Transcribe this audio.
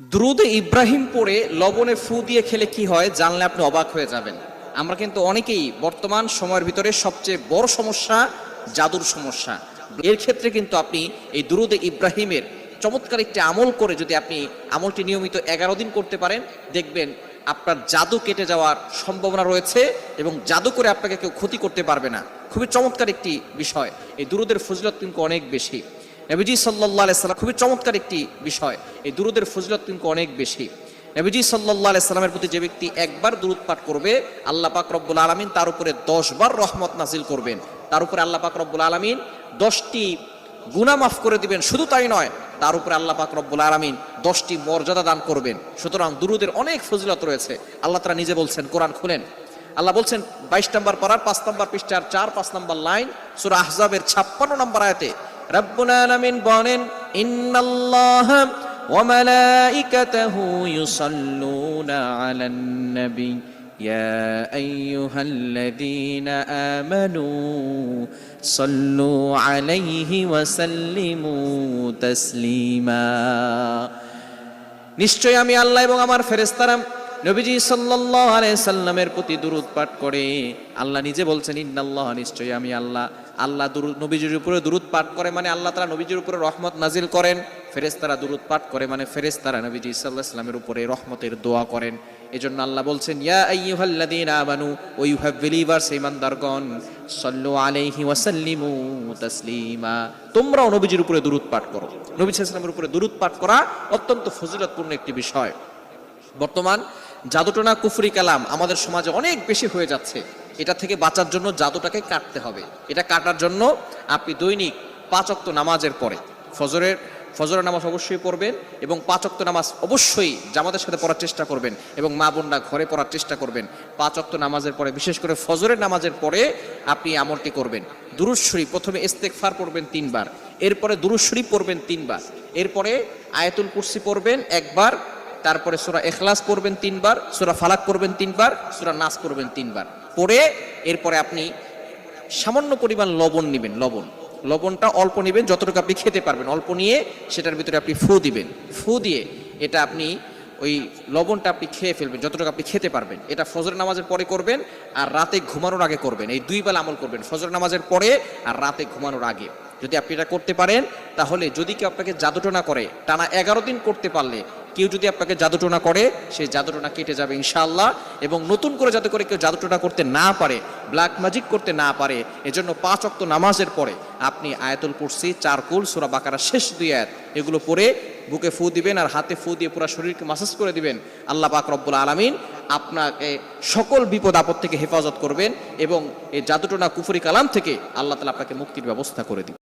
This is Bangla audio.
দ্রুদ ইব্রাহিম পড়ে লবণে ফু দিয়ে খেলে কি হয় জানলে আপনি অবাক হয়ে যাবেন। আমরা কিন্তু অনেকেই বর্তমান সময়ের ভিতরে সবচেয়ে বড় সমস্যা জাদুর সমস্যা। এর ক্ষেত্রে কিন্তু আপনি এই দুরুদ ইব্রাহিমের চমৎকার একটি আমল করে যদি আপনি আমলটি নিয়মিত এগারো দিন করতে পারেন, দেখবেন আপনার জাদু কেটে যাওয়ার সম্ভাবনা রয়েছে এবং জাদু করে আপনাকে কেউ ক্ষতি করতে পারবে না। খুবই চমৎকার একটি বিষয়। এই দুরুদের ফজিলত কিন্তু অনেক বেশি। নবীজি সাল্লাহ সাল্লাম, খুবই চমৎকার একটি বিষয়। এই দুরুদের ফজিলত কিন্তু অনেক বেশি। নবীজি সাল্লাহ সাল্লামের প্রতি যে ব্যক্তি একবার দুরুদ পাঠ করবে, আল্লাহ পাক রব্বুল আলমিন তার উপরে দশ বার রহমত নাজিল করবেন। তার উপরে আল্লাহ পাক রব্বুল আলমিন দশটি গুনাহ মাফ করে দিবেন। শুধু তাই নয়, তার উপরে আল্লাহ পাক রব্বুল আলমিন দশটি মর্যাদা দান করবেন। সুতরাং দুরুদের অনেক ফজিলত রয়েছে। আল্লাহ তারা নিজে বলছেন, কোরআন খুলেন। আল্লাহ বলছেন, বাইশ নম্বর পাড়ার পাঁচ নম্বর পৃষ্ঠার চার পাঁচ নম্বর লাইন সুরা আহজাবের ছাপ্পান্ন নম্বর আয়াতে রব্বুল আলামিন বলেন ইন্নাল্লাহ ওয়া মালাইকাতাহু ইউসাল্লুনা আলান নবী يا أيها الذين آمنوا صلوا عليه وسلموا تسليما নিশ্চয় আমি আল্লাহ এবং আমার ফেরেস্তারা নবীজি সাল্লাল্লাহু আলাইহি সাল্লামের প্রতি দুরূদ পাঠ করে। আল্লাহ নিজে বলছেন, ইন্নাল্লাহ, নিশ্চয়ই আমি আল্লাহ। আল্লাহ দুরূদ, নবীজির উপরে দুরূদ পাঠ করে মানে আল্লাহ তাআলা নবীজির উপরে রহমত নাজিল করেন। ফেরেশতারা দুরূদ পাঠ করে মানে ফেরেশতারা নবীজি আলাইহি সাল্লামের উপরে রহমতের দোয়া করেন। এজন্য আল্লাহ বলছেন, ইয়া আইয়ুহাল্লাযীনা আমানু, ও ইউ হ্যাভ বিলিভার্স ঈমানদারগণ, সাল্লু আলাইহি ওয়া সাল্লিমু তাসলিমা। তোমরাও নবীজির উপরে দুরূদ পাঠ করো। নবী সাল্লাল্লাহু আলাইহি উপরে দুরূদ পাঠ করা অত্যন্ত ফজিলতপূর্ণ একটি বিষয়। বর্তমান জাদুটনা কুফরি কালাম আমাদের সমাজে অনেক বেশি হয়ে যাচ্ছে। এটা থেকে বাঁচার জন্য জাদুটাকে কাটতে হবে। এটা কাটার জন্য আপনি দৈনিক পাঁচক্ত নামাজের পরে ফজরের ফজরের নামাজ অবশ্যই পড়বেন এবং পাঁচক্ত নামাজ অবশ্যই জামাতের সাথে পড়ার চেষ্টা করবেন এবং মা বোনরা ঘরে পড়ার চেষ্টা করবেন। পাঁচক্ত নামাজের পরে, বিশেষ করে ফজরের নামাজের পরে আপনি আমলটি করবেন। দুরুদ শরীফ, প্রথমে ইস্তেকফার পড়বেন তিনবার, এরপরে দুরুদ শরীফ পড়বেন তিনবার, এরপরে আয়াতুল কুরসি পড়বেন একবার তারপরে সুরা এখলাস করবেন তিনবার, সুরা ফালাক করবেন তিনবার, সুরা নাস করবেন তিনবার। পড়ে এরপরে আপনি সামান্য পরিমাণ লবণ নেবেন, লবণ। লবণটা অল্প নেবেন, যতটুকু আপনি খেতে পারবেন। অল্প নিয়ে সেটার ভিতরে আপনি ফু দিবেন। ফু দিয়ে এটা আপনি ওই লবণটা আপনি খেয়ে ফেলবেন, যতটুকু আপনি খেতে পারবেন। এটা ফজর নামাজের পরে করবেন আর রাতে ঘুমানোর আগে করবেন। এই দুই বেলা আমল করবেন ফজর নামাজের পরে আর রাতে ঘুমানোর আগে। যদি আপনি এটা করতে পারেন, তাহলে যদি কেউ আপনাকে জাদুটোনা করে, টানা এগারো দিন করতে পারলে কেউ যদি আপনাকে জাদুটোনা করে সেই জাদুটোনা কেটে যাবে ইনশাআল্লাহ। এবং নতুন করে যাতে করে কেউ জাদুটোনা করতে না পারে ব্ল্যাক ম্যাজিক করতে না পারে, এজন্য পাঁচ অক্ত নামাজের পরে আপনি আয়াতুল কুরসি, চারকুল, সুরা বাকারা শেষ দুই আয়াত এগুলো পরে বুকে ফু দিবেন আর হাতে ফু দিয়ে পুরো শরীরকে মাসাজ করে দিবেন। আল্লাহ পাক রব্বুল আলামিন আপনাকে সকল বিপদ আপদ থেকে হেফাজত করবেন এবং এই জাদুটোনা কুফরি কালাম থেকে আল্লাহ তালা আপনাকে মুক্তির ব্যবস্থা করে দিবেন।